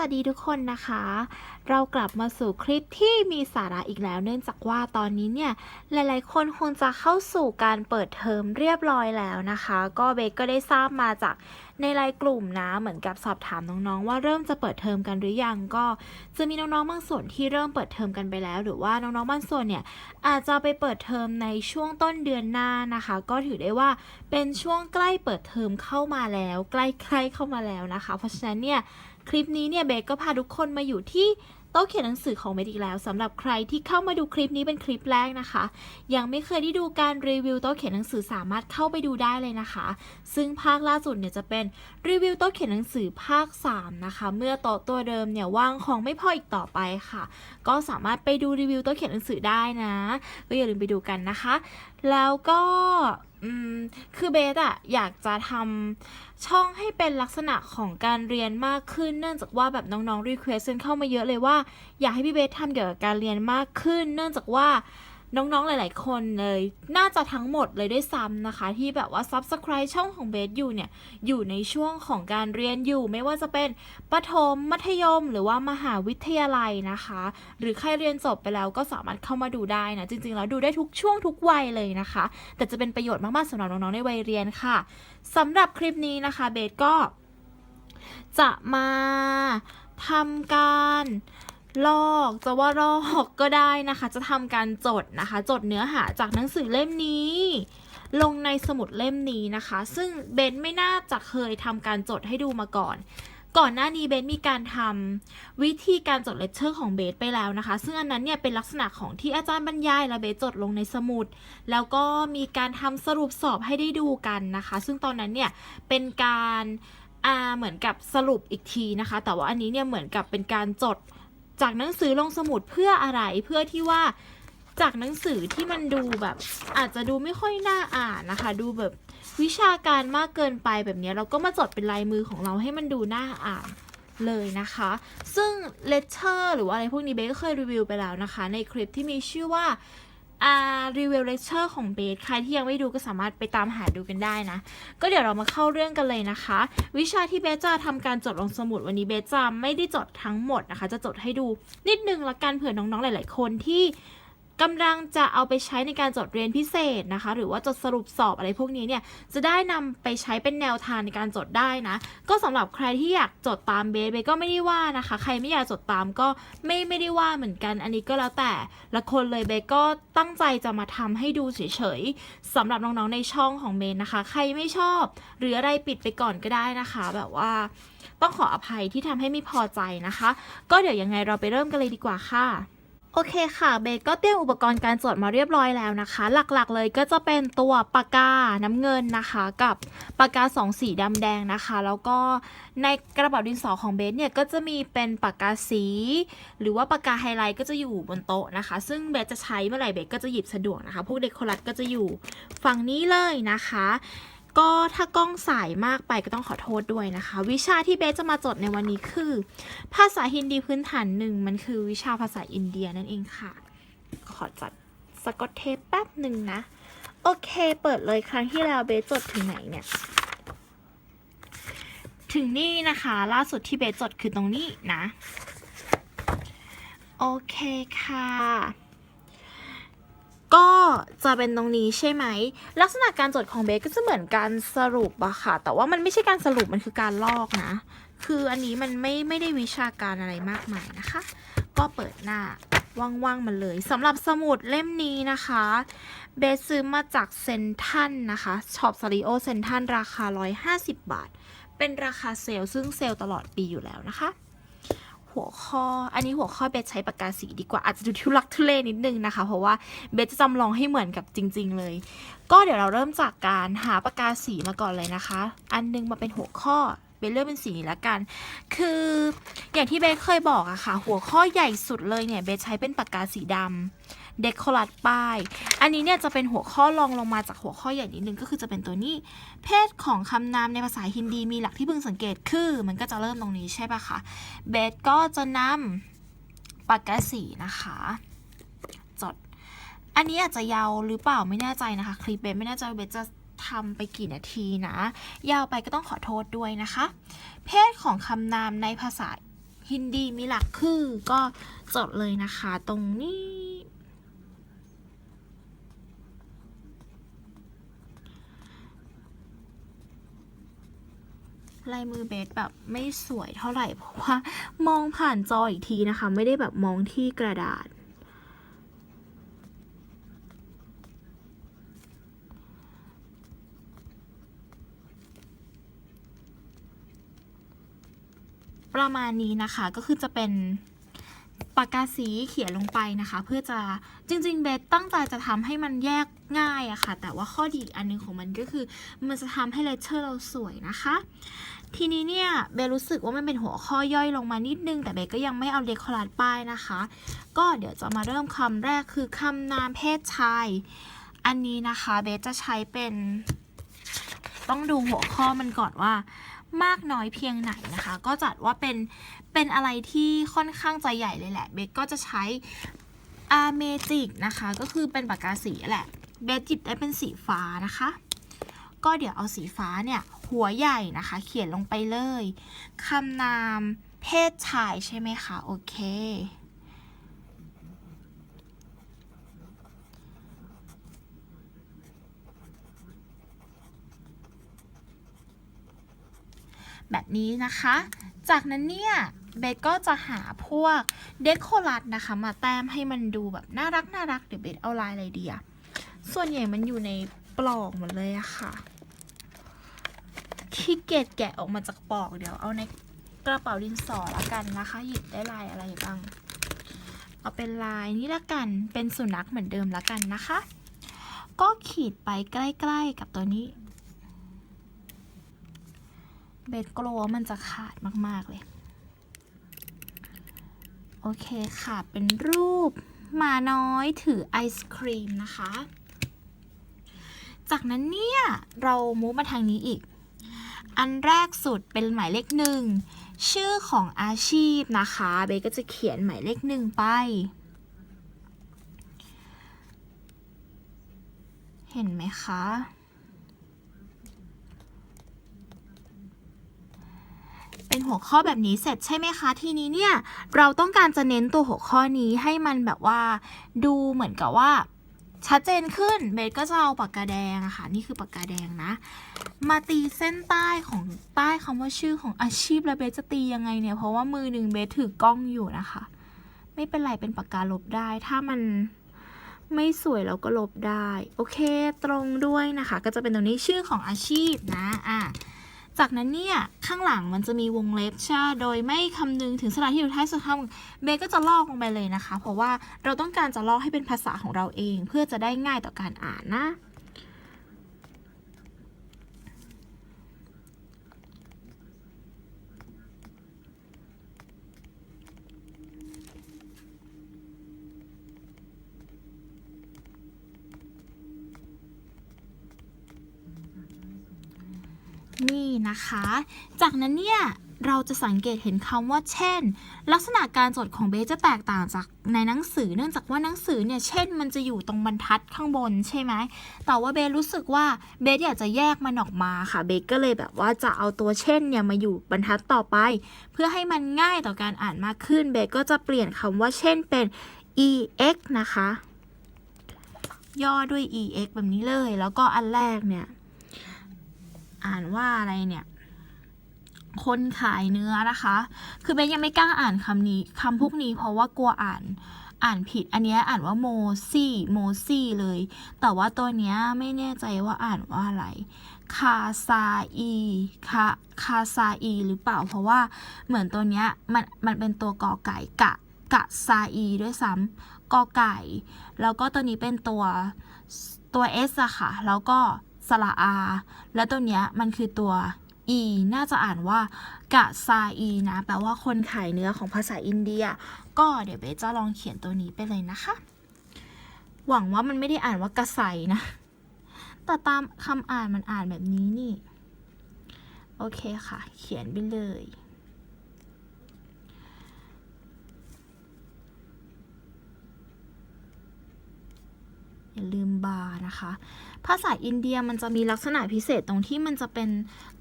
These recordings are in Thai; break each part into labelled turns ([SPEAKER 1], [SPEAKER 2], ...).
[SPEAKER 1] วัสดีทุกคนนะคะ เรากลับมาสู่คลิปที่มีสาระอีกแล้ว เนื่องจากว่าตอนนี้เนี่ย หลายๆ คนคงจะเข้าสู่การเปิดเทอมเรียบร้อยแล้วนะคะ ก็เบกก็ได้ทราบมาจากในไลน์กลุ่มนะ เหมือนกับสอบถามน้องๆ ว่าเริ่มจะเปิดเทอมกันหรือยังก็จะมีน้องๆบางส่วนที่เริ่มเปิดเทอมกันไปแล้ว หรือว่าน้องๆบางส่วนเนี่ยอาจจะไปเปิดเทอมในช่วงต้นเดือนหน้านะคะ ก็ถือได้ว่าเป็นช่วงใกล้เปิดเทอมเข้ามาแล้ว ใกล้ๆเข้ามาแล้วนะคะ เพราะฉะนั้นเนี่ย คลิปนี้เนี่ยเบสก็พาทุกคนมาอยู่ที่โต๊ะเขียนหนังสือของเบสอีกแล้วสำหรับใครที่เข้ามาดูคลิปนี้เป็นคลิปแรกนะคะ ยังไม่เคยได้ดูการรีวิวโต๊ะเขียนหนังสือสามารถเข้าไปดูได้เลยนะคะ ซึ่งภาคล่าสุดเนี่ยจะเป็นรีวิวโต๊ะเขียนหนังสือภาค 3 นะคะ เมื่อโต๊ะตัวเดิมเนี่ยว่างของไม่พออีกต่อไปค่ะ ก็สามารถไปดูรีวิวโต๊ะเขียนหนังสือได้นะ ก็อย่าลืมไปดูกันนะคะ แล้วก็ อืมคือเบสอะอยากจะทำช่องให้เป็นลักษณะของการเรียนมากขึ้น เนื่องจากว่าแบบน้องๆรีเควสต์เข้ามาเยอะเลยว่า อยากให้พี่เบสทำเกี่ยวกับการเรียนมากขึ้น เนื่องจากว่า น้องๆ หลายๆ คนเลย น่าจะทั้งหมดเลยด้วยซ้ำนะคะ ที่แบบว่า Subscribe ช่องของเบสอยู่เนี่ย อยู่ในช่วงของการเรียนอยู่ ไม่ว่าจะเป็นประถมมัธยม หรือว่ามหาวิทยาลัยนะคะ หรือใครเรียนจบไปแล้วก็สามารถเข้ามาดูได้นะ จริงๆ แล้วดูได้ทุกช่วงทุกวัยเลยนะคะ แต่จะเป็นประโยชน์มากๆสำหรับน้องๆ ในวัยเรียนค่ะสำหรับคลิปนี้นะคะเบสก็จะมาทำการ ลอกจะว่าลอกก็ได้นะคะ จะทำการจดนะคะ จดเนื้อหาจากหนังสือเล่มนี้ ลงในสมุดเล่มนี้นะคะ ซึ่งเบนไม่น่าจะเคยทำการจดให้ดูมาก่อน ก่อนหน้านี้เบนมีการทำวิธีการจดเลคเชอร์ของเบสไปแล้วนะคะ ซึ่งอันนั้นเนี่ยเป็นลักษณะของที่อาจารย์บรรยายและเบสจดลงในสมุด แล้วก็มีการทำสรุปสอบให้ได้ดูกันนะคะ ซึ่งตอนนั้นเนี่ยเป็นการอ่าเหมือนกับสรุปอีกทีนะคะ แต่ว่าอันนี้เนี่ยเหมือนกับเป็นการจด จากหนังสือลงสมุดเพื่ออะไรเพื่อที่ว่าจากหนังสือที่มันดูแบบ อาจจะดูไม่ค่อยน่าอ่านนะคะ ดูแบบวิชาการมากเกินไปแบบนี้เราก็มาจดเป็นลายมือของเราให้มันดูน่าอ่านเลยนะคะ ซึ่งเลเชอร์หรือว่าอะไรพวกนี้เบ๊ก็เคยรีวิวไปแล้วนะคะ ในคลิปที่มีชื่อว่า รีวิวเลคเชอร์ของเบสใครที่ยังไม่ดูก็สามารถไปตามหาดูกันได้นะ ก็เดี๋ยวเรามาเข้าเรื่องกันเลยนะคะ วิชาที่เบสจะทำการจดลงสมุดวันนี้เบสจะไม่ได้จดทั้งหมดนะคะ จะจดให้ดูนิดนึงละกันเผื่อน้องๆหลาย ๆ คนที่ กำลังจะเอาไปใช้ในการจดเรียนพิเศษนะคะ หรือว่าจดสรุปสอบอะไรพวกนี้เนี่ยจะได้นำไปใช้เป็นแนวทางในการจดได้นะ ก็สำหรับใครที่อยากจดตามเบสเบสก็ไม่ได้ว่านะคะ ใครไม่อยากจดตามก็ไม่ไม่ได้ว่าเหมือนกัน อันนี้ก็แล้วแต่ละคนเลยเบสก็ตั้งใจจะมาทำให้ดูเฉยๆสำหรับน้องๆในช่องของเบสนะคะ ใครไม่ชอบ หรืออะไรปิดไปก่อนก็ได้นะคะ แบบว่าต้องขออภัยที่ทำให้ไม่พอใจนะคะ ก็เดี๋ยวยังไงเราไปเริ่มกันเลยดีกว่าค่ะ โอเคค่ะเบสก็เตรียมอุปกรณ์การจดมาเรียบร้อยแล้วนะคะ หลักๆเลยก็จะเป็นตัวปากกาน้ำเงินนะคะ กับปากกาสองสีดำแดงนะคะ แล้วก็ในกระเป๋าดินสอของเบสเนี่ยก็จะมีเป็นปากกาสี หรือว่าปากกาไฮไลท์ก็จะอยู่บนโต๊ะนะคะ ซึ่งเบสจะใช้เมื่อไหร่เบสก็จะหยิบสะดวกนะคะ พวกเดคอรัสก็จะอยู่ฝั่งนี้เลยนะคะ ก็ถ้ากล้องสายมากไปก็ต้องขอโทษด้วยนะคะ วิชาที่เบสจะมาจดในวันนี้คือ ภาษาฮินดีพื้นฐานหนึ่งมันคือวิชาภาษาอินเดียนั่นเองค่ะ ขอจัดสกอตเทปแป๊บหนึ่งนะ โอเค เปิดเลยครั้งที่แล้วเบสจดถึงไหนเนี่ย ถึงนี่นะคะ ล่าสุดที่เบสจดคือตรงนี้นะ โอเคค่ะ ก็จะเป็นตรงนี้ใช่ไหม ลักษณะการจดของเบสก็จะเหมือนการสรุปอะค่ะ แต่ว่ามันไม่ใช่การสรุปมันคือการลอกนะ คืออันนี้มันไม่ไม่ได้วิชาการอะไรมากมายนะคะ ก็เปิดหน้าว่างๆมันเลยสำหรับสมุดเล่มนี้นะคะ เบสซื้อมาจากเซนทันนะคะช็อปซาริโอเซนทันราคา 150 บาท เป็นราคาเซลล์ซึ่งเซลล์ตลอดปีอยู่แล้วนะคะ หัวข้อ อันนี้หัวข้อเบสใช้ปากกาสีดีกว่าอาจจะดูทุลักทุเลนิดนึงนะคะ เพราะว่าเบสจะจำลองให้เหมือนกับจริง ๆ เลย ก็เดี๋ยวเราเริ่มจากการหาปากกาสีมาก่อนเลยนะคะ อันหนึงมาเป็นหัวข้อเบสเลือกเป็นสีนี้ละกัน คืออย่างที่เบสเคยบอกอะค่ะ หัวข้อใหญ่สุดเลยเนี่ยเบสใช้เป็นปากกาสีดำ เดคอรัดป้าย อันนี้เนี่ยจะเป็นหัวข้อรองลงมาจากหัวข้อใหญ่นิดนึงก็คือจะเป็นตัวนี้ เพศของคำนามในภาษาฮินดีมีหลักที่พึงสังเกตคือ มันก็จะเริ่มตรงนี้ใช่ปะคะเบสก็จะนำปากกาสีนะคะ จด อันนี้อาจจะยาวหรือเปล่าไม่แน่ใจนะคะ คลิปเบสไม่แน่ใจเบสจะทำไปกี่นาทีนะ ยาวไปก็ต้องขอโทษด้วยนะคะ เพศของคำนามในภาษาฮินดีมีหลักคือก็จดเลยนะคะ ตรงนี้ ลายมือเบสแบบไม่สวยเท่าไหร่ เพราะว่ามองผ่านจออีกทีนะคะ ไม่ได้แบบมองที่กระดาษ ประมาณนี้นะคะก็คือจะเป็น ปากกาสีเขียนลงไปนะคะ เพื่อจะจริง ๆ เบสตั้งใจจะทำให้มันแยกง่ายอะค่ะ แต่ว่าข้อดีอันหนึงของมันก็คือ มันจะทำให้เลเชอร์เราสวยนะคะ ทีนี้เนี่ยเบสรู้สึกว่ามันเป็นหัวข้อย่อยลงมานิดนึง แต่เบสก็ยังไม่เอาเดคอรัสป้ายนะคะ ก็เดี๋ยวจะมาเริ่มคำแรกคือคำนามเพศชาย อันนี้นะคะเบสจะใช้เป็น ต้องดูหัวข้อมันก่อนว่า มากน้อยเพียงไหนนะคะ ก็จัดว่าเป็นเป็นอะไรที่ค่อนข้างจะใหญ่เลยแหละเบสก็จะใช้อาเมจิกนะคะ ก็คือเป็นปากกาสีแหละเบสจิบได้เป็นสีฟ้านะคะ ก็เดี๋ยวเอาสีฟ้าเนี่ย หัวใหญ่นะคะ เขียนลงไปเลยคำนามเพศชายใช่ไหมคะ โอเค แบบนี้นะคะ จากนั้นเนี่ยเบสก็จะหาพวกเดคอรัสนะคะ มาแต้มให้มันดูแบบน่ารักน่ารักเดี๋ยวเบสเอาลายอะไรดีอะส่วนใหญ่มันอยู่ในปลอกหมดเลยอะค่ะขี้เกียจแกะออกมาจากปลอกเดี๋ยวเอาในกระเป๋าดินสอละกันนะคะ หยิบได้ลายอะไรบ้าง เอาเป็นลายนี้ละกันเป็นสุนัขเหมือนเดิมละกันนะคะ ก็ขีดไปใกล้ ๆ กับตัวนี้ เบสกลัวมันจะขาดมาก ๆ เลย โอเคค่ะ เป็นรูปหมาน้อยถือไอศครีมนะคะ จากนั้นเนี่ย เรามูฟมาทางนี้อีก อันแรกสุดเป็นหมายเลขหนึ่ง ชื่อของอาชีพนะคะ เบก็จะเขียนหมายเลขหนึ่งไป เห็นไหมคะ เป็น หัวข้อแบบนี้เสร็จใช่ไหมคะ ทีนี้เนี่ยเราต้องการจะเน้นตัวหัวข้อนี้ให้มันแบบว่า ดูเหมือนกับว่า ชัดเจนขึ้นเบสก็จะเอาปากกาแดงอะค่ะ นี่คือปากกาแดงนะ มาตีเส้นใต้ของใต้คำว่าชื่อของอาชีพแล้วเบสจะตียังไงเนี่ย เพราะว่ามือหนึ่งเบสถือกล้องอยู่นะคะ ไม่เป็นไรเป็นปากกาลบได้ ถ้ามันไม่สวยเราก็ลบได้ โอเคตรงด้วยนะคะ ก็จะเป็นตรงนี้ชื่อของอาชีพนะอะ จากนั้นเนี่ย ข้างหลังมันจะมีวงเล็บใช่ไหมโดยไม่คำนึงถึงสระที่อยู่ท้ายสุดคำเบก็จะลอกลงไปเลยนะคะ เพราะว่าเราต้องการจะลอกให้เป็นภาษาของเราเอง เพื่อจะได้ง่ายต่อการอ่านนะ นะคะ จากนั้นเนี่ยเราจะสังเกตเห็นคำว่าเช่น ลักษณะการจดของเบสจะแตกต่างจากในหนังสือ เนื่องจากว่าหนังสือเนี่ยเช่นมันจะอยู่ตรงบรรทัดข้างบนใช่ไหม แต่ว่าเบสรู้สึกว่าเบสอยากจะแยกมันออกมาค่ะ เบสก็เลยแบบว่าจะเอาตัวเช่นเนี่ยมาอยู่บรรทัดต่อไป เพื่อให้มันง่ายต่อการอ่านมากขึ้น เบสก็จะเปลี่ยนคำว่าเช่นเป็น ex นะคะ ย่อด้วย ex แบบนี้เลย แล้วก็อันแรกเนี่ย อ่านว่าอะไรเนี่ย คนขายเนื้อนะคะ คือเบนยังไม่กล้าอ่านคำนี้คำพวกนี้เพราะว่ากลัวอ่านอ่านผิด อันเนี้ยอ่านว่าโมซี่โมซี่เลย แต่ว่าตัวเนี้ยไม่แน่ใจว่าอ่านว่าอะไร คาซาอีคาคาซาอีหรือเปล่า เพราะว่าเหมือนตัวเนี้ยมันมันเป็นตัวกอไก่กะกะซาอีด้วยซ้ำกอไก่ แล้วก็ตัวนี้เป็นตัวตัว S อะค่ะ แล้วก็ สระอา และตัวเนี้ยมันคือตัว e น่าจะอ่านว่ากะซาอีนะ แปลว่าคนขายเนื้อของภาษาอินเดีย ก็เดี๋ยวเบสจะลองเขียนตัวนี้ไปเลยนะคะ หวังว่ามันไม่ได้อ่านว่ากะไซนะ แต่ตามคำอ่านมันอ่านแบบนี้นี่ โอเคค่ะ เขียนไปเลย อย่าลืมบาร์นะคะ ภาษาอินเดียมันจะมีลักษณะพิเศษตรงที่มันจะเป็น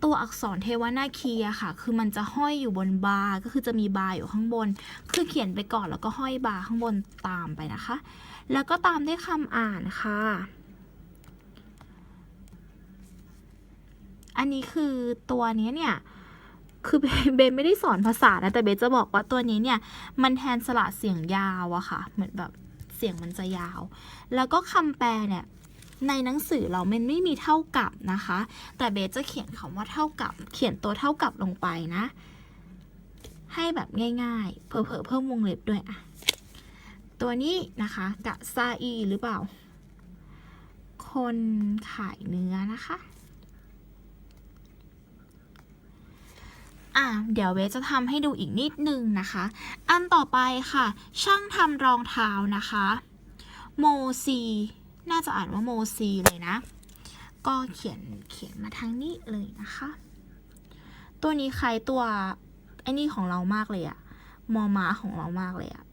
[SPEAKER 1] ตัวอักษรเทวนาคีอะค่ะ คือมันจะห้อยอยู่บนบาร์ก็คือจะมีบาร์อยู่ข้างบน คือเขียนไปก่อนแล้วก็ห้อยบาร์ข้างบนตามไปนะคะ แล้วก็ตามด้วยคำอ่านค่ะ อันนี้คือตัวนี้เนี่ยคือเบเบนไม่ได้สอนภาษานะแต่เบนจะบอกว่าตัวนี้เนี่ย มันแทนสระเสียงยาวอะค่ะ เหมือนแบบ เสียงมันจะยาว แล้วก็คำแปลเนี่ยในหนังสือเรามันไม่มีเท่ากับนะคะ แต่เบสจะเขียนคำว่าเท่ากับ เขียนตัวเท่ากับลงไปนะ ให้แบบง่ายๆ เผลอๆเพิ่มวงเล็บด้วยอะตัวนี้นะคะกะซาอีหรือเปล่า คนขายเนื้อนะคะ อะเดี๋ยวเวจะทำให้ดูอีกนิดนึงนะคะ อันต่อไปค่ะ ช่างทำรองเท้านะคะโมซีน่าจะอ่านว่าโมซีเลยนะ ก็เขียนเขียนมาทางนี้เลยนะคะ ตัวนี้ใครตัวไอ้นี่ของเรามากเลยอะมอม้าของเรามากเลยอะ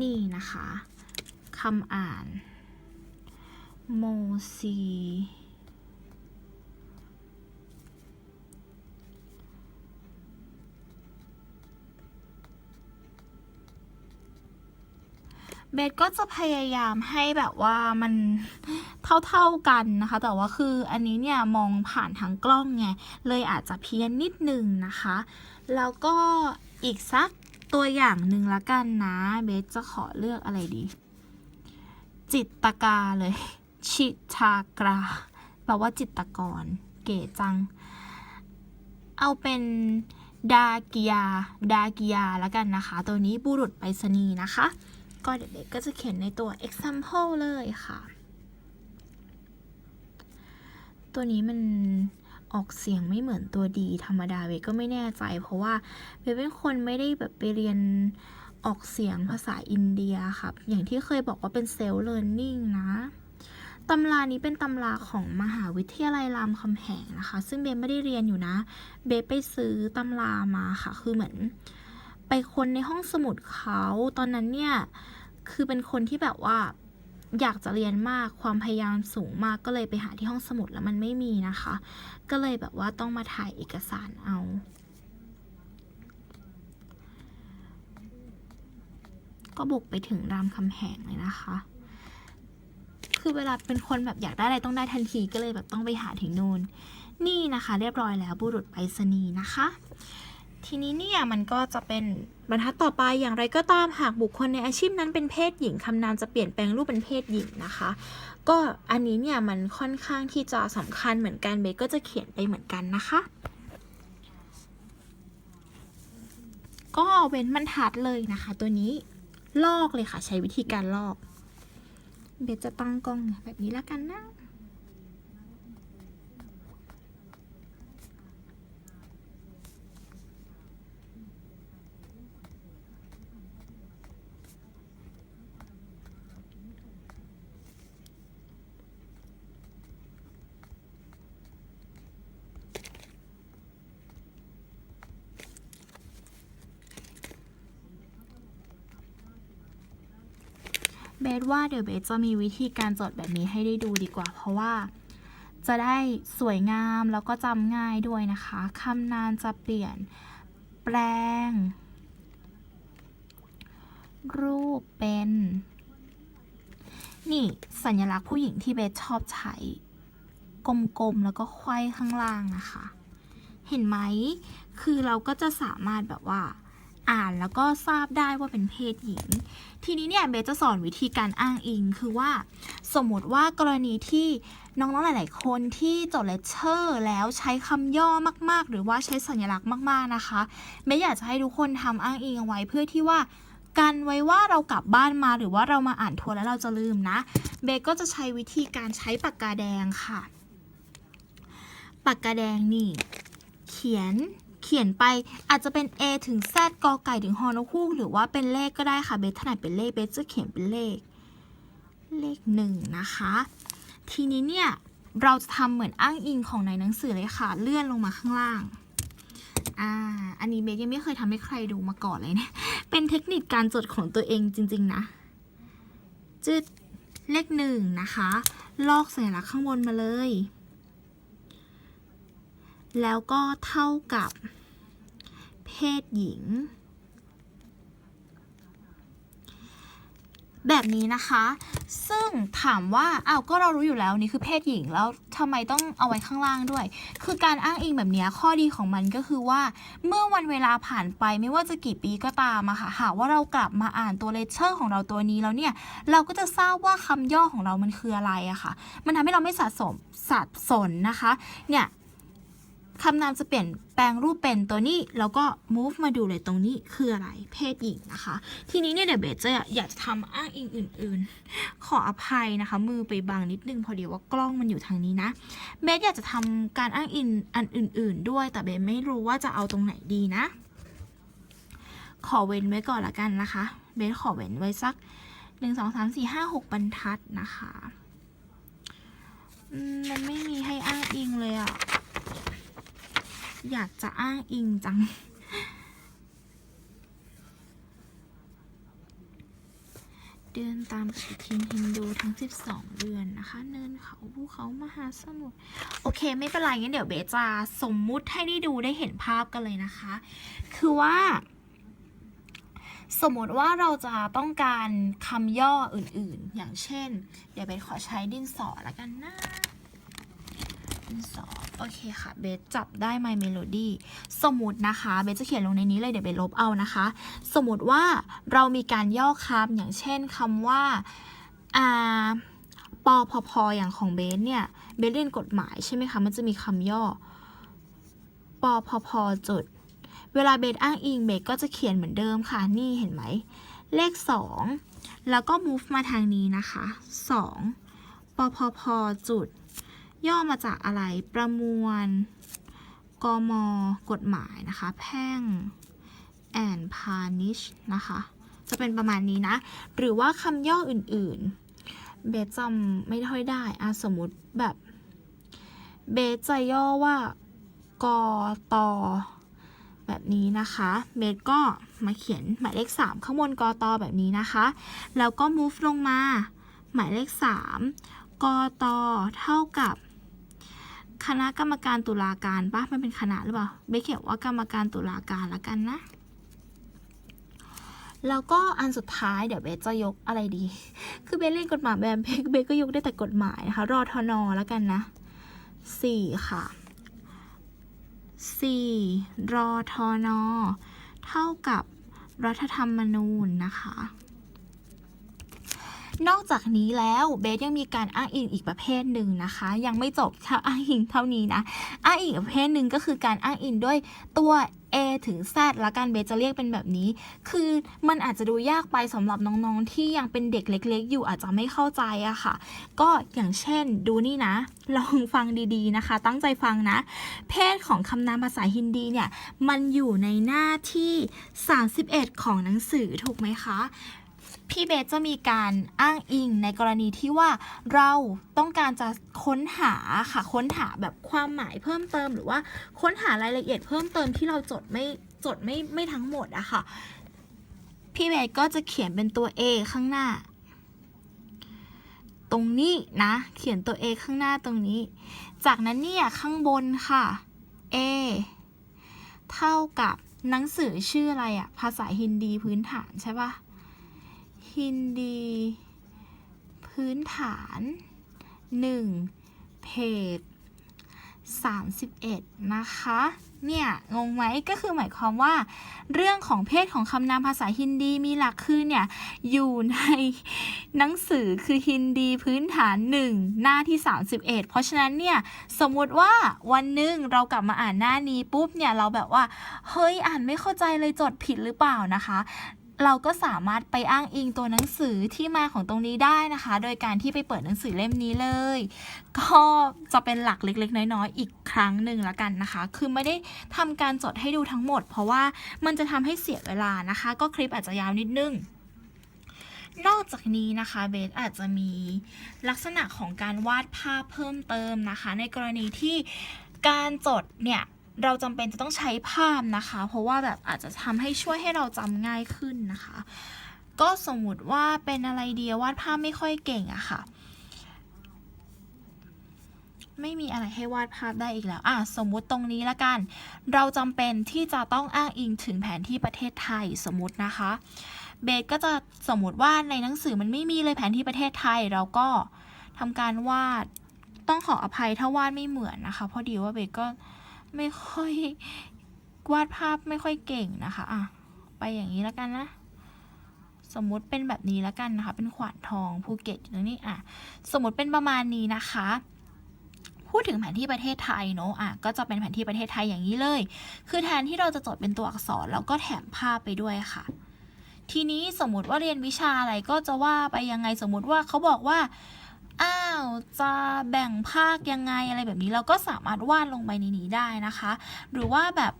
[SPEAKER 1] นี่นะคะคำอ่าน โมซีเบสก็จะพยายามให้แบบว่ามันเท่าๆกันนะคะ แต่ว่าคืออันนี้เนี่ยมองผ่านทางกล้องไง เลยอาจจะเพี้ยนนิดนึงนะคะ แล้วก็อีกสักตัวอย่างหนึ่งละกันนะ เบสจะขอเลือกอะไรดี จิตตกาเลย ชิตากราแปลว่าจิตกร เก๋จัง เอาเป็นดากิยา ดากิยาแล้วกันนะคะ ตัวนี้บุรุษไปรษณีย์นะคะ ก็เด็กๆก็จะเขียนในตัว example เลยค่ะ ตัวนี้มันออกเสียงไม่เหมือนตัวดีธรรมดาเวก็ไม่แน่ใจ เพราะว่าเวเป็นคนไม่ได้แบบไปเรียนออกเสียงภาษาอินเดียครับ อย่างที่เคยบอกว่าเป็นเซลล์เลิร์นนิ่งนะ ตำรานี้เป็นตำราของมหาวิทยาลัยรามคำแหงนะคะ ซึ่งเบนไม่ได้เรียนอยู่นะ เบนไปซื้อตำรามาค่ะ คือเหมือน ไปคนในห้องสมุดเขา ตอนนั้นเนี่ย คือเป็นคนที่แบบว่าอยากจะเรียนมาก ความพยายามสูงมาก ก็เลยไปหาที่ห้องสมุดแล้วมันไม่มีนะคะ ก็เลยแบบว่าต้องมาถ่ายเอกสารเอาก็บุกไปถึงรามคำแหงเลยนะคะ คือเวลาเป็นคนแบบอยากได้อะไรต้องได้ทันทีก็เลยแบบต้องไปหาถึงนูนนี่นะคะ เรียบร้อยแล้วบุรุษไปรษณีย์นะคะ ทีนี้เนี่ยมันก็จะเป็นบรรทัดต่อไปอย่างไรก็ตามหากบุคคลในอาชีพนั้นเป็นเพศหญิงคำนามจะเปลี่ยนแปลงรูปเป็นเพศหญิงนะคะ ก็อันนี้เนี่ยมันค่อนข้างที่จะสำคัญเหมือนกันเบก็จะเขียนไปเหมือนกันนะคะก็เว้นบรรทัดเลยนะคะ ตัวนี้ลอกเลยค่ะ ใช้วิธีการลอก เบสจะตั้งกล้องแบบนี้แล้วกันนะ เบสว่าเดี๋ยวเบสจะมีวิธีการจดแบบนี้ให้ได้ดูดีกว่า เพราะว่าจะได้สวยงามแล้วก็จำง่ายด้วยนะคะคำนามจะเปลี่ยนแปลง รูปเป็น นี่สัญลักษณ์ผู้หญิงที่เบสชอบใช้ กลมๆ แล้วก็ไขว้ข้างล่างนะคะ เห็นไหม คือเราก็จะสามารถแบบว่า อ่านแล้วก็ทราบได้ว่าเป็นเพศหญิง ทีนี้เนี่ยเบสจะสอนวิธีการอ้างอิงคือว่า สมมติว่ากรณีที่น้องๆหลาย ๆ คนที่จดเลคเชอร์แล้วใช้คำย่อมากๆ หรือว่าใช้สัญลักษณ์มากๆนะคะเบสอยากจะให้ทุกคนทำอ้างอิงเอาไว้เพื่อที่ว่ากันไว้ว่าเรากลับบ้านมาหรือว่าเรามาอ่านทัวนแล้วเราจะลืมนะ เบสก็จะใช้วิธีการใช้ปากกาแดงค่ะ ปากกาแดงนี่ เขียน เขียนไปอาจจะเป็น A ถึง Z กอไก่ถึงฮอนกฮูกหรือว่าเป็นเลขก็ได้ค่ะ เบสถนัดเป็นเลข เบสจะเขียนเป็นเลข เลขหนึ่งนะคะ ทีนี้เนี่ย เราจะทำเหมือนอ้างอิงของในหนังสือเลยค่ะ เลื่อนลงมาข้างล่าง อ่า อันนี้เบสยังไม่เคยทำให้ใครดูมาก่อนเลยเนี่ย เป็นเทคนิคการจดของตัวเองจริง ๆ นะจึดเลขหนึ่งนะคะ ลอกสัญลักษณ์ข้างบนมาเลย แล้วก็เท่ากับเพศหญิง แบบนี้นะคะ ซึ่งถามว่าอ้าวก็เรารู้อยู่แล้วนี่คือเพศหญิงแล้วทำไมต้องเอาไว้ข้างล่างด้วย คือการอ้างอิงแบบนี้ข้อดีของมันก็คือว่า เมื่อวันเวลาผ่านไปไม่ว่าจะกี่ปีก็ตามอะค่ะหากว่าเรากลับมาอ่านตัวเลเชอร์ของเราตัวนี้แล้วเนี่ย เราก็จะทราบว่าคำย่อของเรามันคืออะไรอะค่ะ มันทำให้เราไม่สะสมสับสนนะคะ เนี่ย คำนามจะเปลี่ยนแปลงรูปเป็นตัวนี้ แล้วก็ move มาดูเลยตรงนี้คืออะไร เพศหญิงนะคะ ทีนี้เนี่ยเดี๋ยวเบสจะอยากจะทำอ้างอิงอื่น ๆ ขออภัยนะคะ มือไปบังนิดนึง พอดีว่ากล้องมันอยู่ทางนี้นะ เบสอยากจะทำการอ้างอิงอันอื่น ๆ ด้วย แต่เบสไม่รู้ว่าจะเอาตรงไหนดีนะ ขอเว้นไว้ก่อนละกันนะคะ เบสขอเว้นไว้สักหนึ่งสองสามสี่ห้าหกบรรทัดนะคะ มันไม่มีให้อ้างอิงเลยอะ อยากจะอ้างอิงจัง เดินตามปฏิทินฮินดูทั้ง 12 เดือนนะคะ เนินเขาภูเขามหาสมุทรโอเค ไม่เป็นไรงั้นเดี๋ยวเบจะสมมุติให้ได้ดูได้เห็นภาพกันเลยนะคะ คือว่าสมมติว่าเราจะต้องการคำย่ออื่นๆ อย่างเช่น เดี๋ยวเบสขอใช้ดินสอแล้วกันนะ ดินสอโอเคค่ะ เบสจับได้ My Melody สมมตินะคะ เบสจะเขียนลงในนี้เลยเดี๋ยวเบสลบเอานะคะ สมมติว่าเรามีการย่อคำอย่างเช่นคำว่าอ่าปอพอพออย่างของเบสเนี่ย เบสเรียนกฎหมายใช่ไหมคะ มันจะมีคำย่อปอพอพอจุด เวลาเบสอ้างอิงเบสก็จะเขียนเหมือนเดิมค่ะ นี่เห็นไหม เลข 2 แล้วก็ move มาทางนี้นะคะ 2ปพพจุด ย่อมาจากอะไรประมวล กม กฎหมายนะคะ แพ่ง and punish นะคะ จะเป็นประมาณนี้นะ หรือว่าคำย่ออื่นๆ เบสจำไม่ค่อยได้อะสมมติแบบ เบสจะย่อว่ากตแบบนี้นะคะเบสก็มาเขียนหมายเลข 3 ข้างบนกตแบบนี้นะคะ แล้วก็ move ลงมา หมายเลข 3กตเท่ากับ คณะกรรมการตุลาการปะมันเป็นคณะหรือเปล่าเบสเขียนว่ากรรมการตุลาการละกันนะ แล้วก็อันสุดท้ายเดี๋ยวเบสจะยกอะไรดี คือเบสเล่นกฎหมายแบบเบสเบสก็ยกได้แต่กฎหมายนะคะรอทนแล้วกันนะสี่ค่ะสี่รอทอนอเท่ากับรัฐธรรมนูญนะคะ นอกจากนี้แล้วเบสยังมีการอ้างอิงอีกประเภทหนึ่งนะคะ ยังไม่จบแค่อ้างอิงเท่านี้นะ อ้างอิงประเภทหนึ่งก็คือการอ้างอิงด้วยตัว A ถึง Z ละกันเบสจะเรียกเป็นแบบนี้ คือมันอาจจะดูยากไปสำหรับน้องๆ ที่ยังเป็นเด็กเล็ก ๆ อยู่อาจจะไม่เข้าใจอะค่ะ ก็อย่างเช่นดูนี่นะ ลองฟังดีๆนะคะ ตั้งใจฟังนะ เพศของคำนามภาษาฮินดีเนี่ย มันอยู่ในหน้าที่ 31 ของหนังสือถูกไหมคะ พี่เบสจะมีการอ้างอิงในกรณีที่ว่าเราต้องการจะค้นหาค่ะค้นหาแบบความหมายเพิ่มเติม หรือว่าค้นหารายละเอียดเพิ่มเติมที่เราจดไม่จดไม่ไม่ทั้งหมดอะค่ะ พี่เบสก็จะเขียนเป็นตัว A ข้างหน้า ตรงนี้นะ เขียนตัว A ข้างหน้าตรงนี้ จากนั้นเนี่ยข้างบนค่ะ A เท่ากับหนังสือชื่ออะไรอะภาษาฮินดีพื้นฐานใช่ปะ ฮินดี พื้นฐาน 1 เพจ 31 นะคะ เนี่ย งงไหมก็คือหมายความว่า เรื่องของเพศของคำนามภาษาฮินดีมีหลักคือเนี่ย อยู่ในหนังสือคือฮินดีพื้นฐาน 1 หน้าที่ 31 เพราะฉะนั้นเนี่ย สมมุติว่าวันหนึ่งเรากลับมาอ่านหน้านี้ปุ๊บเนี่ย เราแบบว่า เฮ้ย อ่านไม่เข้าใจเลยจดผิดหรือเปล่านะคะ เราก็สามารถไปอ้างอิงตัวหนังสือที่มาของตรงนี้ได้นะคะ โดยการที่ไปเปิดหนังสือเล่มนี้เลย ก็จะเป็นหลักเล็ก ๆ น้อยๆอีกครั้งหนึ่งละกันนะคะ คือไม่ได้ทำการจดให้ดูทั้งหมด เพราะว่ามันจะทำให้เสียเวลานะคะ ก็คลิปอาจจะยาวนิดนึงนอกจากนี้นะคะเบสอาจจะมีลักษณะของการวาดภาพเพิ่มเติมนะคะ ในกรณีที่การจดเนี่ย เราจำเป็นจะต้องใช้ภาพนะคะ เพราะว่าแบบอาจจะทำให้ช่วยให้เราจำง่ายขึ้นนะคะ ก็สมมติว่าเป็นอะไรเดียววาดภาพไม่ค่อยเก่งอะค่ะ ไม่มีอะไรให้วาดภาพได้อีกแล้วอะสมมุติตรงนี้ละกัน เราจำเป็นที่จะต้องอ้างอิงถึงแผนที่ประเทศไทยสมมตินะคะ เบสก็จะสมมติว่าในหนังสือมันไม่มีเลยแผนที่ประเทศไทยเราก็ทำการวาดต้องขออภัยถ้าวาดไม่เหมือนนะคะ เพราะดีว่าเบสก็ ไม่ค่อยวาดภาพไม่ค่อยเก่งนะคะอะไปอย่างนี้แล้วกันนะ สมมุติเป็นแบบนี้แล้วกันนะคะ เป็นขวานทองภูเก็ตอยู่ตรงนี้อะสมมติเป็นประมาณนี้นะคะพูดถึงแผนที่ประเทศไทยเนอะอะก็จะเป็นแผนที่ประเทศไทยอย่างนี้เลย คือแทนที่เราจะจดเป็นตัวอักษรแล้วก็แถมภาพไปด้วยค่ะ ทีนี้สมมติว่าเรียนวิชาอะไรก็จะว่าไปยังไงสมมติว่าเขาบอกว่า อ้าวจะแบ่งภาคยังไงอะไรแบบนี้เราก็สามารถวาดลงไปในนี้ได้นะคะ หรือว่าแบบ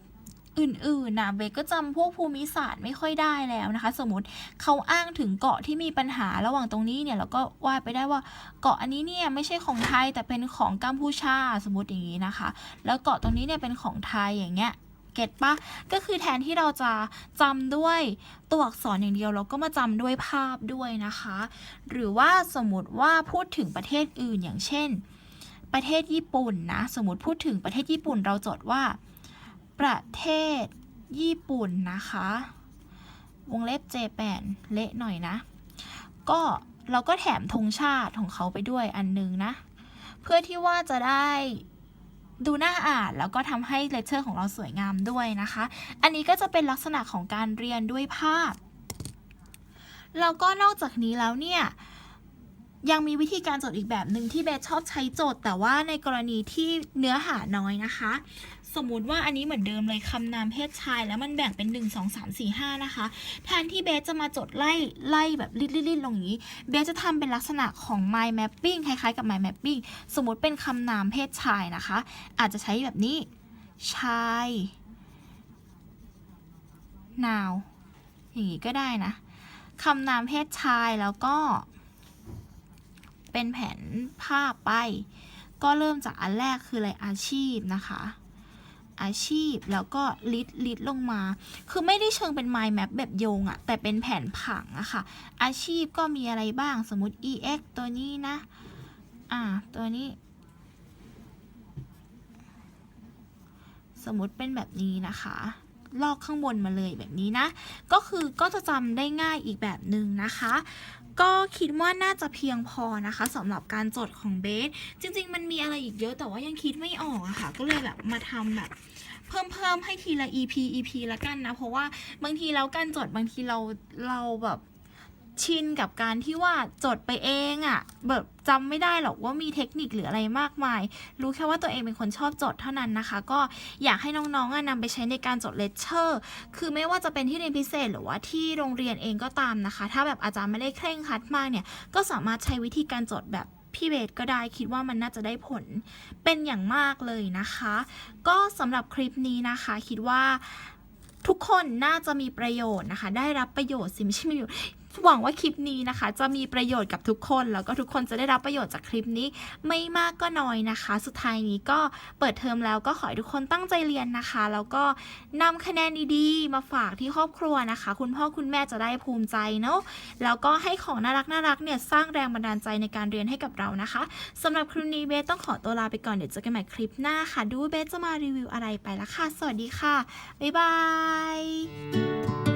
[SPEAKER 1] อื่นๆนะเบก็จำพวกภูมิศาสตร์ไม่ค่อยได้แล้วนะคะ สมมติเขาอ้างถึงเกาะที่มีปัญหาระหว่างตรงนี้เนี่ยเราก็วาดไปได้ว่าเกาะอันนี้เนี่ยไม่ใช่ของไทยแต่เป็นของกัมพูชาสมมติอย่างนี้นะคะ แล้วเกาะตรงนี้เนี่ยเป็นของไทยอย่างเงี้ย เก็ตปะก็คือแทนที่เราจะจำด้วยตัวอักษรอย่างเดียวเราก็มาจำด้วยภาพด้วยนะคะ หรือว่าสมมติว่าพูดถึงประเทศอื่นอย่างเช่น ประเทศญี่ปุ่นนะ สมมติพูดถึงประเทศญี่ปุ่นเราจดว่า ประเทศญี่ปุ่นนะคะ วงเล็บเจแปนเละหน่อยนะ ก็เราก็แถมธงชาติของเขาไปด้วยอันนึงนะ เพื่อที่ว่าจะได้ ดูน่าอ่านแล้วก็ทำให้เลคเชอร์ของเราสวยงามด้วยนะคะ อันนี้ก็จะเป็นลักษณะของการเรียนด้วยภาพ แล้วก็นอกจากนี้แล้วเนี่ย ยังมีวิธีการจดอีกแบบหนึ่งที่เบสชอบใช้โจทย์ แต่ว่าในกรณีที่เนื้อหาน้อยนะคะ สมมุติว่าอันนี้เหมือนเดิมเลยคำนามเพศชาย แล้วมันแบ่งเป็น 1 2 3 4 5 นะคะ แทนที่เบสจะมาจดไล่ไล่แบบลิดๆๆลงอย่างนี้ เบสจะทำเป็นลักษณะของ mind mapping คล้ายๆกับ mind mapping สมมติเป็นคำนามเพศชายนะคะ อาจจะใช้แบบนี้ ชาย now อย่างนี้ก็ได้นะคำนามเพศชายแล้วก็ เป็นแผนภาพไป ก็เริ่มจากอันแรกคืออะไรอาชีพนะคะ อาชีพแล้วก็ลิดลิดลงมา คือไม่ได้เชิงเป็น mind map แบบโยงอะแต่เป็นแผนผังอะค่ะ อาชีพก็มีอะไรบ้างสมมติ ex ตัวนี้นะ อ่า ตัวนี้ สมมติเป็นแบบนี้นะคะลอกข้างบนมาเลยแบบนี้นะ ก็คือก็จะจำได้ง่ายอีกแบบหนึ่งนะคะ ก็คิดว่าน่าจะเพียงพอนะคะสำหรับการจดของเบส จริง ๆ มันมีอะไรอีกเยอะแต่ว่ายังคิดไม่ออกอะค่ะ ก็เลยแบบมาทำแบบเพิ่มเพิ่มให้ทีละ EP EP ละกันนะ เพราะว่าบางทีแล้วการจดบางทีเราเราแบบ ชินกับการที่ว่าจดไปเองอะแบบจำไม่ได้หรอกว่ามีเทคนิคหรืออะไรมากมาย รู้แค่ว่าตัวเองเป็นคนชอบจดเท่านั้นนะคะ ก็อยากให้น้องๆอะนำไปใช้ในการจดเลคเชอร์ คือไม่ว่าจะเป็นที่เรียนพิเศษ หรือว่าที่โรงเรียนเองก็ตามนะคะ ถ้าแบบอาจารย์ไม่ได้เคร่งครัดมากเนี่ย ก็สามารถใช้วิธีการจดแบบพี่เบสก็ได้คิดว่ามันน่าจะได้ผลเป็นอย่างมากเลยนะคะ ก็สำหรับคลิปนี้นะคะคิดว่าทุกคนน่าจะมีประโยชน์นะคะ ได้รับประโยชน์สิไม่ใช่มีประโยชน์ หวังว่าคลิปนี้นะคะ จะมีประโยชน์กับทุกคน แล้วก็ทุกคนจะได้รับประโยชน์จากคลิปนี้ไม่มากก็น้อยนะคะ สุดท้ายนี้ก็เปิดเทอมแล้วก็ขอให้ทุกคนตั้งใจเรียนนะคะ แล้วก็นำคะแนนดีๆ มาฝากที่ครอบครัวนะคะ คุณพ่อคุณแม่จะได้ภูมิใจเนาะแล้วก็ให้ของน่ารักน่ารักเนี่ยสร้างแรงบันดาลใจในการเรียนให้กับเรานะคะสำหรับคลิปนี้เบสต้องขอตัวลาไปก่อนเดี๋ยวเจอกันใหม่คลิปหน้าค่ะ ดูเบสจะมารีวิวอะไรไปละค่ะ สวัสดีค่ะบ๊ายบาย